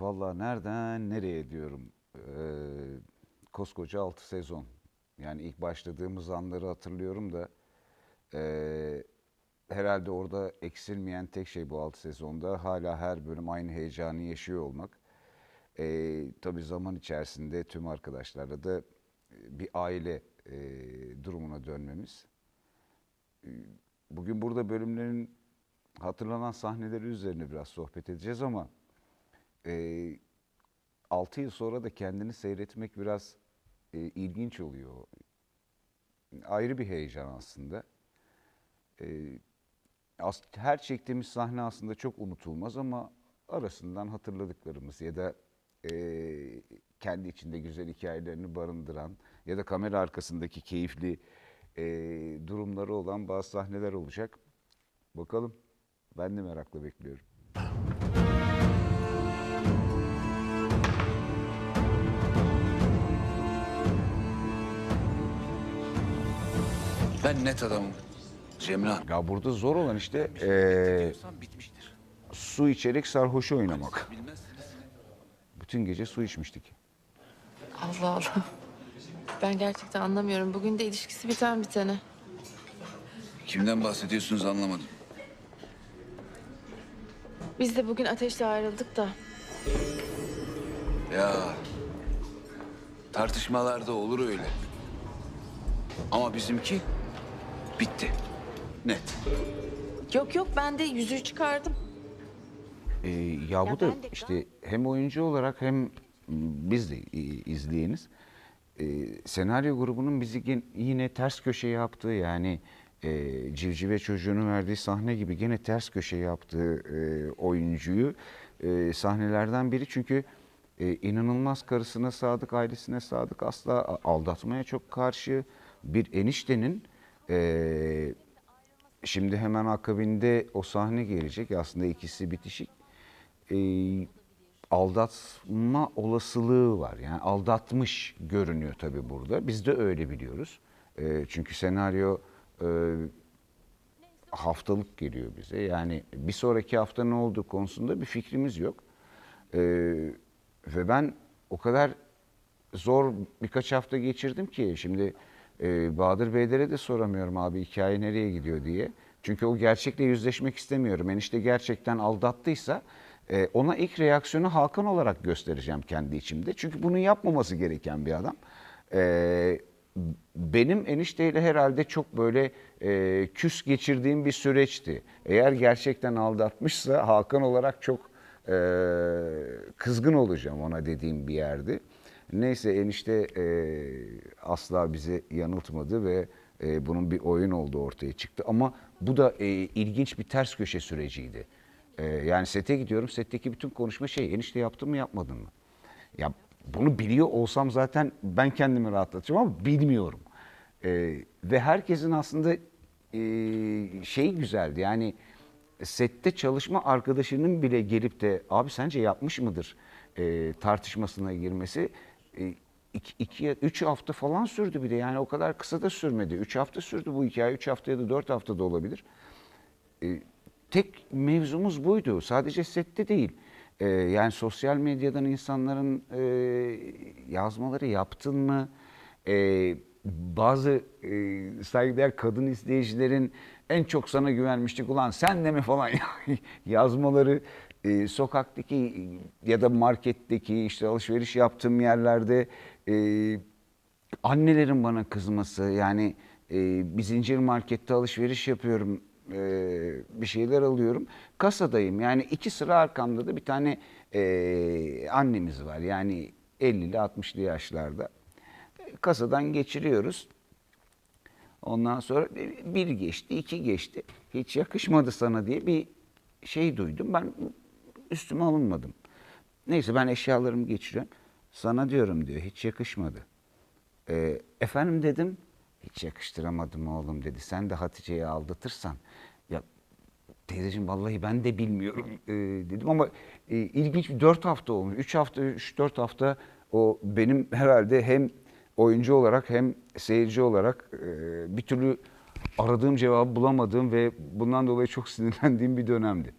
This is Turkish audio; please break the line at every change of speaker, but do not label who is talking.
Vallahi nereden nereye diyorum. Ee, koskoca 6 sezon. Yani ilk başladığımız anları hatırlıyorum da ee, herhalde orada eksilmeyen tek şey bu 6 sezonda hala her bölüm aynı heyecanı yaşıyor olmak. Ee, tabii zaman içerisinde tüm arkadaşlarla da e, bir aile e, durumuna dönmemiz. Bugün burada bölümlerin hatırlanan sahneleri üzerine biraz sohbet edeceğiz ama e, 6 yıl sonra da kendini seyretmek biraz e, ilginç oluyor. Ayrı bir heyecan aslında. E, as- her çektiğimiz sahne aslında çok unutulmaz ama arasından hatırladıklarımız ya da e, kendi içinde güzel hikayelerini barındıran ya da kamera arkasındaki keyifli e, durumları olan bazı sahneler olacak. Bakalım. Ben de merakla bekliyorum.
Ben net adamım. Cemran.
Ya burada zor olan işte e,
bitmiştir.
su içerek sarhoşu oynamak. Bütün gece su içmiştik.
Allah Allah. Ben gerçekten anlamıyorum. Bugün de ilişkisi biten bitene.
Kimden bahsediyorsunuz anlamadım.
Biz de bugün ateşle ayrıldık da.
Ya tartışmalarda olur öyle. Ama bizimki bitti. Net.
Yok yok ben de yüzüğü çıkardım.
E, ya, bu da işte hem oyuncu olarak hem biz de izleyeniz. e, senaryo grubunun bizi yine ters köşe yaptığı yani e, Civcive çocuğunun verdiği sahne gibi gene ters köşe yaptığı e, oyuncuyu e, sahnelerden biri çünkü e, inanılmaz karısına sadık, ailesine sadık, asla aldatmaya çok karşı bir eniştenin e, Şimdi hemen akabinde o sahne gelecek. Aslında ikisi bitişik. Ee, aldatma olasılığı var. Yani aldatmış görünüyor tabii burada. Biz de öyle biliyoruz. Ee, çünkü senaryo e, haftalık geliyor bize. Yani bir sonraki hafta ne olduğu konusunda bir fikrimiz yok. Ee, ve ben o kadar zor birkaç hafta geçirdim ki şimdi e, Bahadır Beylere de soramıyorum abi hikaye nereye gidiyor diye. Çünkü o gerçekle yüzleşmek istemiyorum. Enişte gerçekten aldattıysa e, ona ilk reaksiyonu Hakan olarak göstereceğim kendi içimde. Çünkü bunu yapmaması gereken bir adam. E, benim enişteyle herhalde çok böyle e, küs geçirdiğim bir süreçti. Eğer gerçekten aldatmışsa Hakan olarak çok e, kızgın olacağım ona dediğim bir yerdi. Neyse enişte e, asla bizi yanıltmadı ve e, bunun bir oyun olduğu ortaya çıktı. Ama bu da e, ilginç bir ters köşe süreciydi. E, yani sete gidiyorum, setteki bütün konuşma şey, enişte yaptın mı yapmadın mı? Ya bunu biliyor olsam zaten ben kendimi rahatlatacağım ama bilmiyorum. E, ve herkesin aslında e, şey güzeldi yani sette çalışma arkadaşının bile gelip de abi sence yapmış mıdır e, tartışmasına girmesi iki, iki, üç hafta falan sürdü bir de yani o kadar kısa da sürmedi. Üç hafta sürdü bu hikaye. Üç hafta ya da dört hafta da olabilir. E, tek mevzumuz buydu. Sadece sette değil. E, yani sosyal medyadan insanların e, yazmaları yaptın mı? E, bazı e, saygıdeğer kadın izleyicilerin en çok sana güvenmiştik ulan sen de mi? falan yazmaları e, sokaktaki ya da marketteki işte alışveriş yaptığım yerlerde e, annelerin bana kızması yani e, bir zincir markette alışveriş yapıyorum e, bir şeyler alıyorum kasadayım. Yani iki sıra arkamda da bir tane e, annemiz var. Yani 50'li 60'lı yaşlarda kasadan geçiriyoruz. Ondan sonra bir geçti iki geçti. Hiç yakışmadı sana diye bir şey duydum. Ben üstüme alınmadım. Neyse ben eşyalarımı geçiriyorum. Sana diyorum diyor hiç yakışmadı. Ee, efendim dedim, hiç yakıştıramadım oğlum dedi. Sen de Hatice'yi aldatırsan, ya teyzeciğim vallahi ben de bilmiyorum ee, dedim ama e, ilginç bir dört hafta olmuş. Üç hafta, üç dört hafta o benim herhalde hem oyuncu olarak hem seyirci olarak e, bir türlü aradığım cevabı bulamadığım ve bundan dolayı çok sinirlendiğim bir dönemdi.